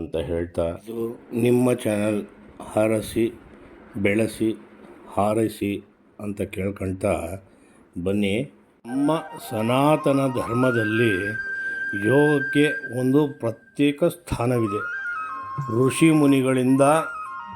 ಅಂತ ಹೇಳ್ತಾ ಇದು ನಿಮ್ಮ ಚಾನಲ್ ಹಾರಸಿ, ಬೆಳೆಸಿ, ಹಾರೈಸಿ ಅಂತ ಕೇಳ್ಕೊಳ್ತಾ ಬನ್ನಿ. ನಮ್ಮ ಸನಾತನ ಧರ್ಮದಲ್ಲಿ ಯೋಗಕ್ಕೆ ಒಂದು ಪ್ರತ್ಯೇಕ ಸ್ಥಾನವಿದೆ. ಋಷಿ ಮುನಿಗಳಿಂದ,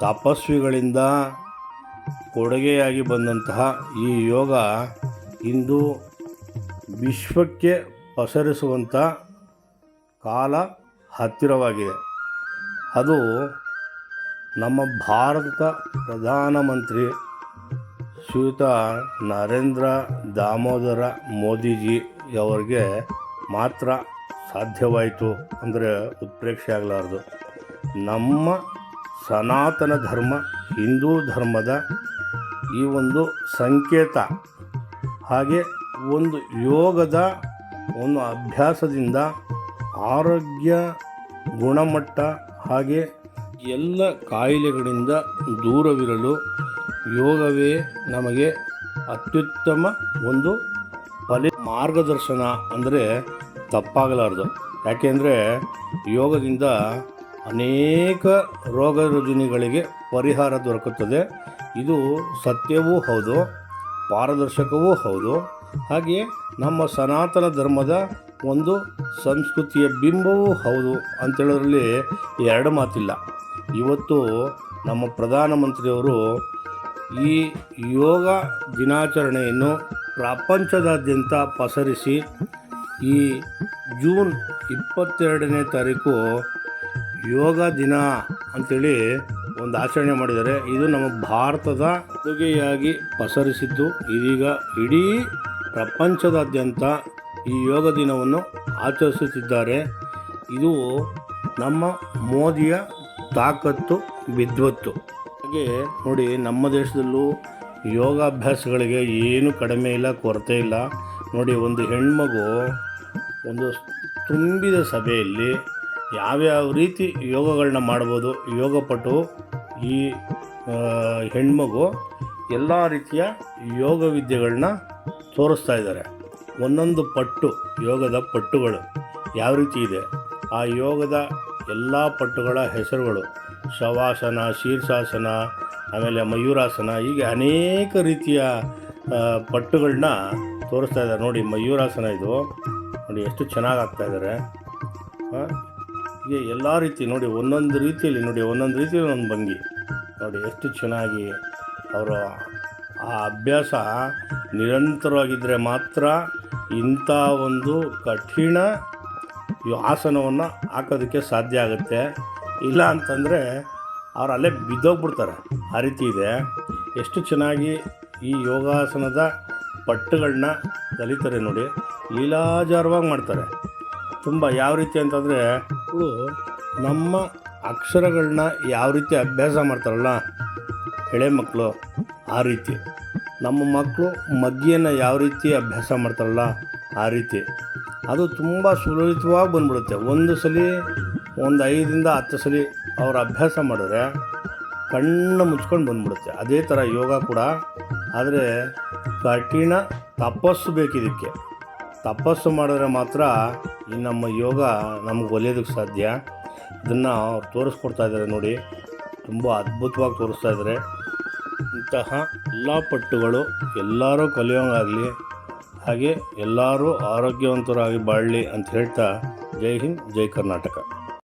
ತಪಸ್ವಿಗಳಿಂದ ಕೊಡುಗೆಯಾಗಿ ಬಂದಂತಹ ಈ ಯೋಗ ಇಂದು ವಿಶ್ವಕ್ಕೆ ಪಸರಿಸುವಂಥ ಕಾಲ ಹತ್ತಿರವಾಗಿದೆ. ಅದು ನಮ್ಮ ಭಾರತದ ಪ್ರಧಾನಮಂತ್ರಿ ಶ್ರೀಯುತ ನರೇಂದ್ರ ದಾಮೋದರ ಮೋದಿಜಿಯವರಿಗೆ ಮಾತ್ರ ಸಾಧ್ಯವಾಯಿತು ಅಂದರೆ ಉತ್ಪ್ರೇಕ್ಷೆ ಆಗಲಾರ್ದು. ನಮ್ಮ ಸನಾತನ ಧರ್ಮ, ಹಿಂದೂ ಧರ್ಮದ ಈ ಒಂದು ಸಂಕೇತ ಹಾಗೆ ಒಂದು ಯೋಗದ ಒಂದು ಅಭ್ಯಾಸದಿಂದ ಆರೋಗ್ಯ ಗುಣಮಟ್ಟ ಹಾಗೆ ಎಲ್ಲ ಕಾಯಿಲೆಗಳಿಂದ ದೂರವಿರಲು ಯೋಗವೇ ನಮಗೆ ಅತ್ಯುತ್ತಮ ಒಂದು ಫಲಿ ಮಾರ್ಗದರ್ಶನ ಅಂದರೆ ತಪ್ಪಾಗಲಾರ್ದು. ಯಾಕೆಂದರೆ ಯೋಗದಿಂದ ಅನೇಕ ರೋಗ ರುಜಿನಿಗಳಿಗೆ ಪರಿಹಾರ ದೊರಕುತ್ತದೆ. ಇದು ಸತ್ಯವೂ ಹೌದು, ಪಾರದರ್ಶಕವೂ ಹೌದು. ಹಾಗೆಯೇ ನಮ್ಮ ಸನಾತನ ಧರ್ಮದ ಒಂದು ಸಂಸ್ಕೃತಿಯ ಬಿಂಬವೂ ಹೌದು ಅಂತೇಳೋದ್ರಲ್ಲಿ ಎರಡು ಮಾತಿಲ್ಲ. ಇವತ್ತು ನಮ್ಮ ಪ್ರಧಾನಮಂತ್ರಿಯವರು ಈ ಯೋಗ ದಿನಾಚರಣೆಯನ್ನು ಪ್ರಪಂಚದಾದ್ಯಂತ ಪಸರಿಸಿ ಈ ಜೂನ್ ಇಪ್ಪತ್ತೆರಡನೇ ತಾರೀಕು ಯೋಗ ದಿನ ಅಂಥೇಳಿ ಒಂದು ಆಚರಣೆ ಮಾಡಿದ್ದಾರೆ. ಇದು ನಮ್ಮ ಭಾರತದ ಕೊಡುಗೆಯಾಗಿ ಪಸರಿಸಿದ್ದು. ಇದೀಗ ಇಡೀ ಪ್ರಪಂಚದಾದ್ಯಂತ ಈ ಯೋಗ ದಿನವನ್ನು ಆಚರಿಸುತ್ತಿದ್ದಾರೆ. ಇದು ನಮ್ಮ ಮೋದಿಯ ತಾಕತ್ತು, ವಿದ್ವತ್ತು. ಹಾಗೆ ನೋಡಿ, ನಮ್ಮ ದೇಶದಲ್ಲೂ ಯೋಗಾಭ್ಯಾಸಗಳಿಗೆ ಏನು ಕಡಿಮೆ ಇಲ್ಲ, ಕೊರತೆ ಇಲ್ಲ. ನೋಡಿ, ಒಂದು ಹೆಣ್ಮಗು ಒಂದು ತುಂಬಿದ ಸಭೆಯಲ್ಲಿ ಯಾವ್ಯಾವ ರೀತಿ ಯೋಗಗಳನ್ನ ಮಾಡ್ಬೋದು, ಯೋಗಪಟು, ಈ ಹೆಣ್ಮಗು ಎಲ್ಲ ರೀತಿಯ ಯೋಗ ವಿದ್ಯೆಗಳನ್ನ ತೋರಿಸ್ತಾ ಇದ್ದಾರೆ. ಒಂದೊಂದು ಪಟ್ಟು, ಯೋಗದ ಪಟ್ಟುಗಳು ಯಾವ ರೀತಿ ಇದೆ? ಆ ಯೋಗದ ಎಲ್ಲ ಪಟ್ಟುಗಳ ಹೆಸರುಗಳು ಶವಾಸನ, ಶೀರ್ಷಾಸನ, ಆಮೇಲೆ ಮಯೂರಾಸನ, ಹೀಗೆ ಅನೇಕ ರೀತಿಯ ಪಟ್ಟುಗಳನ್ನ ತೋರಿಸ್ತಾ ಇದ್ದಾರೆ. ನೋಡಿ, ಮಯೂರಾಸನ ಇದು. ನೋಡಿ, ಎಷ್ಟು ಚೆನ್ನಾಗಿ ಆಗ್ತಾ ಇದ್ದಾರೆ ಹೀಗೆ ಎಲ್ಲ ರೀತಿ, ನೋಡಿ, ಒಂದೊಂದು ರೀತಿಯಲ್ಲಿ, ನೋಡಿ, ಒಂದೊಂದು ರೀತಿಯಲ್ಲಿ ಒಂದು ಭಂಗಿ. ನೋಡಿ, ಎಷ್ಟು ಚೆನ್ನಾಗಿ ಅವರ ಆ ಅಭ್ಯಾಸ ನಿರಂತರವಾಗಿದ್ದರೆ ಮಾತ್ರ ಇಂಥ ಒಂದು ಕಠಿಣ ಆಸನವನ್ನು ಹಾಕೋದಕ್ಕೆ ಸಾಧ್ಯ ಆಗುತ್ತೆ. ಇಲ್ಲ ಅಂತಂದರೆ ಅವ್ರು ಅಲ್ಲೇ ಬಿದ್ದೋಗ್ಬಿಡ್ತಾರೆ. ಆ ರೀತಿ ಇದೆ. ಎಷ್ಟು ಚೆನ್ನಾಗಿ ಈ ಯೋಗಾಸನದ ಪಟ್ಟುಗಳನ್ನ ಕಲಿತಾರೆ ನೋಡಿ. ಲೀಲಾಜಾರವಾಗಿ ಮಾಡ್ತಾರೆ. ತುಂಬ ಯಾವ ರೀತಿ ಅಂತಂದರೆ ನಮ್ಮ ಅಕ್ಷರಗಳನ್ನ ಯಾವ ರೀತಿ ಅಭ್ಯಾಸ ಮಾಡ್ತಾರಲ್ಲ ಎಳೆ ಮಕ್ಕಳು ಆ ರೀತಿ. ನಮ್ಮ ಮಕ್ಕಳು ಮಗ್ಗಿಯನ್ನು ಯಾವ ರೀತಿ ಅಭ್ಯಾಸ ಮಾಡ್ತಾರಲ್ಲ ಆ ರೀತಿ. ಅದು ತುಂಬ ಸುಲಲಿತವಾಗಿ ಬಂದ್ಬಿಡುತ್ತೆ. ಒಂದು ಸಲ, ಒಂದು ಐದರಿಂದ ಹತ್ತು ಸಲ ಅವರು ಅಭ್ಯಾಸ ಮಾಡಿದ್ರೆ ಕಣ್ಣು ಮುಚ್ಕೊಂಡು ಬಂದ್ಬಿಡುತ್ತೆ. ಅದೇ ಥರ ಯೋಗ ಕೂಡ. ಆದರೆ ಕಠಿಣ ತಪಸ್ಸು ಬೇಕಿದಕ್ಕೆ. ತಪಸ್ಸು ಮಾಡಿದ್ರೆ ಮಾತ್ರ ಈ ನಮ್ಮ ಯೋಗ ನಮಗೆ ಒಲಿಯೋದಕ್ಕೆ ಸಾಧ್ಯ. ಇದನ್ನು ಅವ್ರು ತೋರಿಸ್ಕೊಡ್ತಾ ಇದ್ದಾರೆ ನೋಡಿ. ತುಂಬ ಅದ್ಭುತವಾಗಿ ತೋರಿಸ್ತಾ ಇದ್ದಾರೆ. ಇಂತಹ ಎಲ್ಲ ಪಟ್ಟುಗಳು ಎಲ್ಲರೂ ಕಲಿಯೋಂಗಾಗಲಿ, ಹಾಗೆ ಎಲ್ಲರೂ ಆರೋಗ್ಯವಂತರಾಗಿ ಬಾಳಲಿ ಅಂತ ಹೇಳ್ತಾ ಜೈ ಹಿಂದ್, ಜೈ ಕರ್ನಾಟಕ.